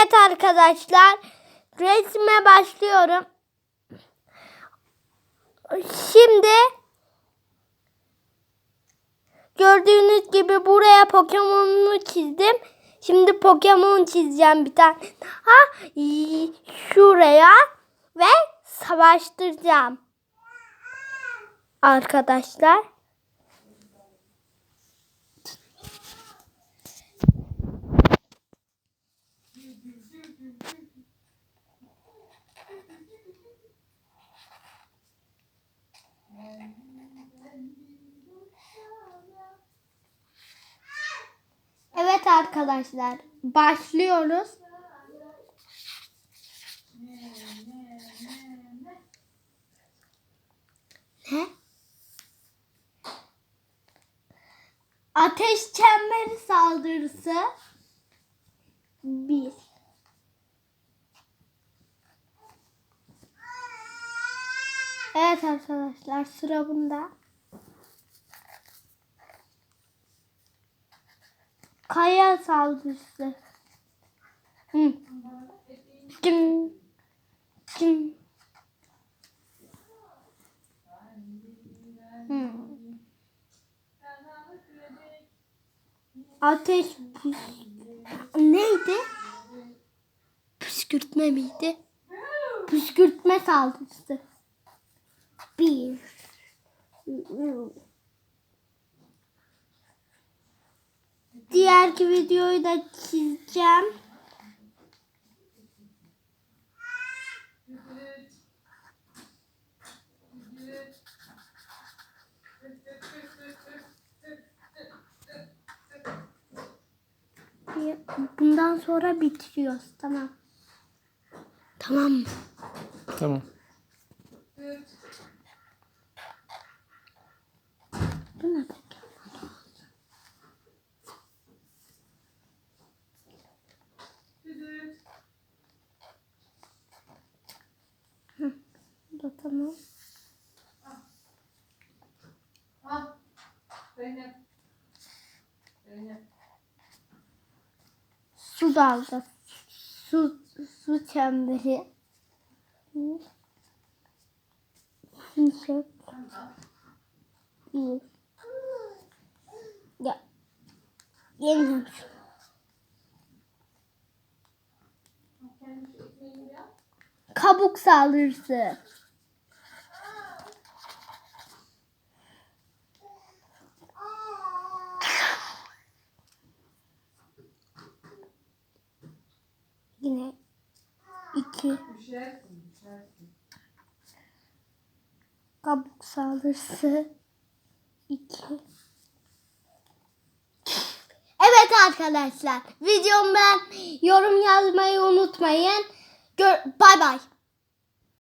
Evet arkadaşlar. Resme başlıyorum. Şimdi gördüğünüz gibi buraya Pokemon'u çizdim. Şimdi Pokemon çizeceğim bir tane. Ha şuraya ve savaştıracağım. Arkadaşlar. Evet arkadaşlar başlıyoruz. Ne? Ateş çemberi saldırısı. Bir. Evet arkadaşlar sıra bunda. Kaya saldırısı. Hı. Cım. Cım. Hı. Ateş. Neydi? Püskürtme miydi? Püskürtme saldırısı. Bir. Diğerki videoyu da çizeceğim. Bundan sonra bitiriyoruz. Tamam. Tamam mı? Tamam. Bu ne peki? Hı, bu da tamam. Ah, Zeynep. Zeynep. Su dalga. Su, su çemberi. Şimşek. Bir. Ya. Yeniden. Kabuk saldırısı. Yine iki kabuk saldırısı. iki. Evet arkadaşlar videomu ben yorum yazmayı unutmayın. Gör, bay bay.